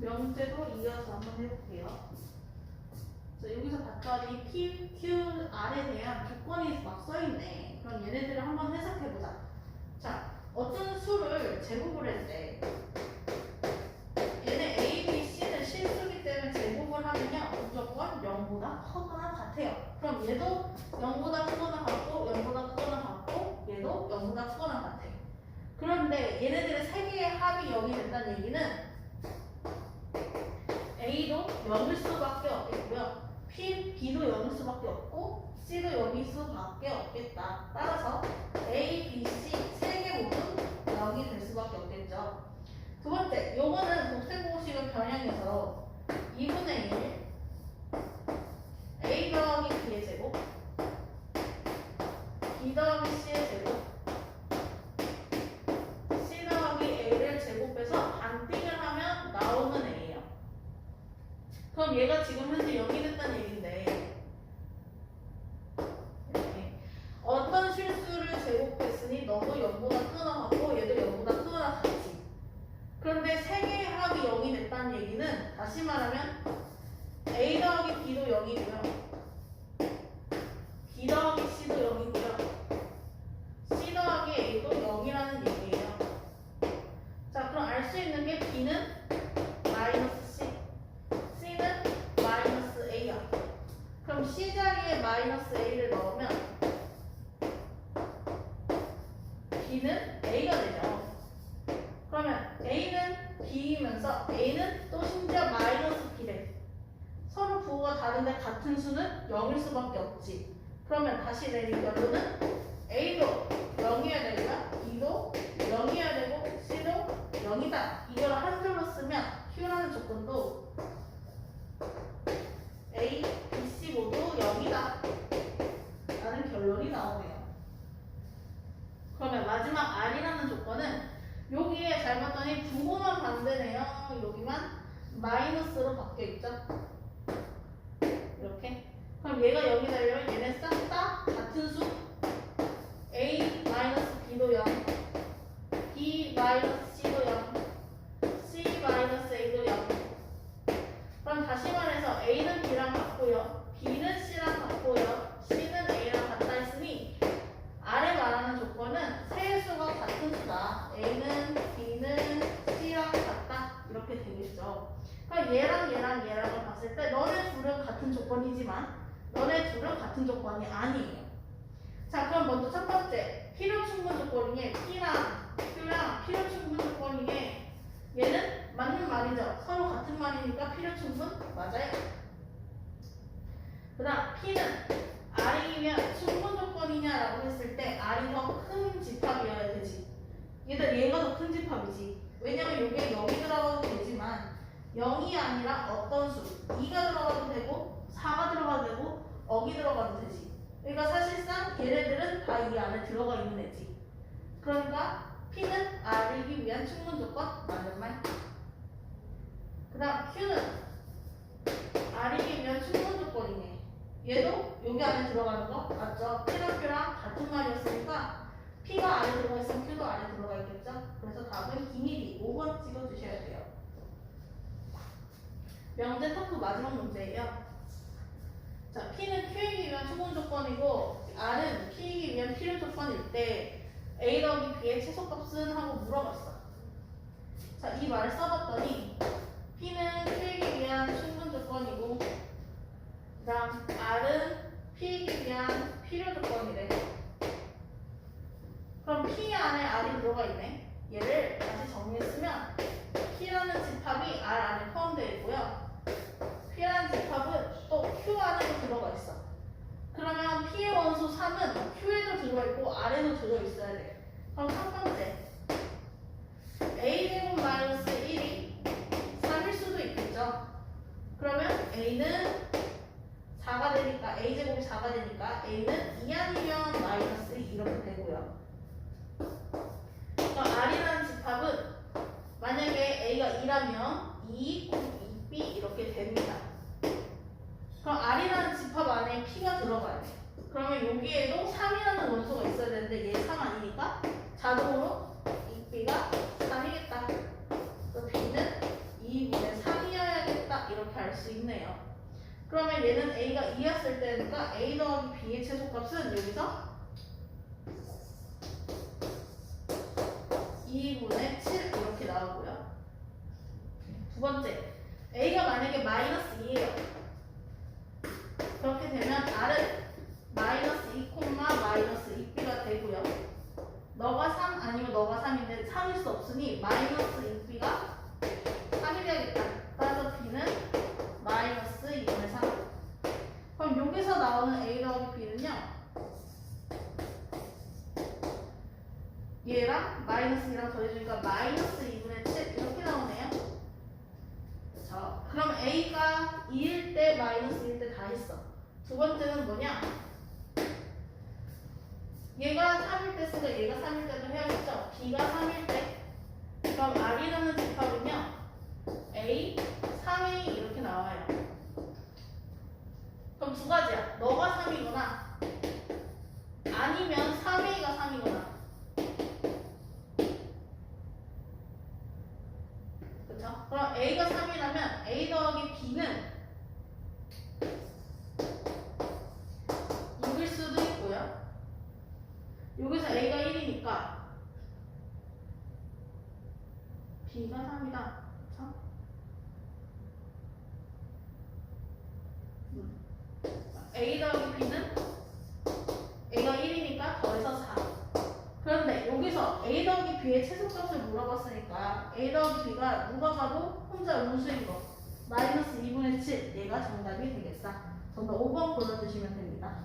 명제도 이어서 한번 해볼게요. 자, 여기서 봤더니 P, Q, R에 대한 조건이 막 써있네. 그럼 얘네들을 한번 해석해보자. 자, 어떤 수를 제곱을 했대. 얘네 A, B, C는 실수기 때문에 제곱을 하면요. 무조건 0보다 크거나 같아요. 그럼 얘도 0보다 크거나 같고, 0보다 크거나 같고, 얘도 0보다 크거나 같아요. 그런데 얘네들의 세 개의 합이 0이 된다는 얘기는 A도 0일 수밖에 없겠고요. P, B도 0일 수밖에 없고 C도 0일 수밖에 없겠다. 따라서 A, B, C 세 개 모두 0이 될 수밖에 없겠죠. 두 번째, 요거는 독세공식을 변형해서 2분의 1 A 더하기 B의 제곱 B 더하기 C의 얘가 지금 마이너스 A를 넣으면 B는 A가 되죠. 그러면 A는 B이면서 A는 또 심지어 마이너스 B래. 서로 부호가 다른데 같은 수는 0일 수밖에 없지. 그러면 다시 내린 결론은 A도 0이어야 되고요. B도 마지막 R이라는 조건은 여기에 잘 봤더니 부호만 반대네요. 여기만 마이너스로 바뀌어 있죠. 이렇게. 그럼 얘가 0이 되려면 얘네 싹 다 조건이지만 너네 둘은 같은 조건이 아니에요. 자 그럼 먼저 첫 번째. 필요 충분 조건 이에 P랑 Q랑 필요 충분 조건 이에 얘는 맞는 말이죠? 서로 같은 말이니까 필요 충분? 맞아요. 그 다음 P는 R이면 충분 조건이냐라고 했을 때 R이 더 큰 집합이어야 되지. 얘들 얘가 더 큰 집합이지. 왜냐면 0이 들어가도 되지만 0이 아니라 어떤 수 2가 들어가도 되고 4가 들어가도 되고 억이 들어가도 되지 그러니까 사실상 얘네들은 다 이 안에 들어가 있는 애지. 그러니까 P는 R이기 위한 충분 조건 맞는 말. 그 다음 Q는 R이기 위한 충분 조건이네. 얘도 여기 안에 들어가는 거 맞죠? P랑 Q랑 같은 말이었으니까 P가 안에 들어가 있으면 Q도 안에 들어가 있겠죠? 그래서 답은 기밀이 5번 찍어주셔야 돼요. 명제 토크 마지막 문제예요. 자, P는 Q이기 위한 충분 조건이고 R은 P이기 위한 필요 조건일 때 A 더하기 B의 최소값은 하고 물어봤어. 자, 이 말을 써봤더니 P는 Q이기 위한 충분 조건이고 그 다음 R은 P이기 위한 필요 조건이래. 그럼 P 안에 R이 들어가 있네. 얘를 다시 정리했으면 P라는 집합이 R 안에 포함되어 있고요. P라는 집합은 또 Q 안에도 들어가 있어. 그러면 P의 원소 3은 Q에도 들어있고 R에도 들어있어야 돼. 그럼 첫 번째 A제곱 마이너스 1이 3일 수도 있겠죠. 그러면 A는 4가 되니까 A제곱이 4가 되니까 A는 2 아니면 마이너스 2 이렇게 되고요. 그럼 R이라는 집합은 만약에 A가 2라면 2, 2B 이렇게 됩니다. 그럼 R이라는 집합 안에 P가 들어가야 돼. 그러면 여기에도 3이라는 원소가 있어야 되는데 얘 3 아니니까 자동으로 이 B가 3이겠다. 그래서 B는 2분의 3 있네요. 그러면 얘는 a가 2였을 때니까 a 더하기 b의 최소값은 여기서 2분의 7 이렇게 나오고요. 두 번째, a가 만약에 마이너스 2예요. 그렇게 되면 r은 마이너스 2, 마이너스 2b가 되고요. 너가 3 아니면 너가 3인데 3일 수 없으니 마이너스 2b가 3이 되야겠다. 따라서 b는 마이너스 2분의 3. 그럼 여기서 나오는 a 더하기 b는요. 얘랑 마이너스 2랑 더해주니까 마이너스 2분의 7 이렇게 나오네요. 그렇죠? 그럼 a가 2일 때 마이너스 1일 때 다 했어. 두 번째는 뭐냐? 얘가 3일 때 쓰고 얘가 3일 때도 해야겠죠? b가 3일 때 그럼 r이라는 집합은요. A 3a 이렇게 나와요. 그럼 두 가지야. 너가 3이거나. 아니면 3a가 3이거나. 그쵸? 그럼 a가 3이라면 a 더하기 b는 6일 수도 있고요. 여기서 a가 1이니까 b가 3이다. 그쵸? 음. a 더하기 b는 a가 1이니까 더해서 4. 그런데 여기서 a 더하기 b의 최소값을 물어봤으니까 a 더하기 b가 누가 봐도 혼자 음수인 거 마이너스 2분의 7 얘가 정답이 되겠다. 정답 5번 골라주시면 됩니다.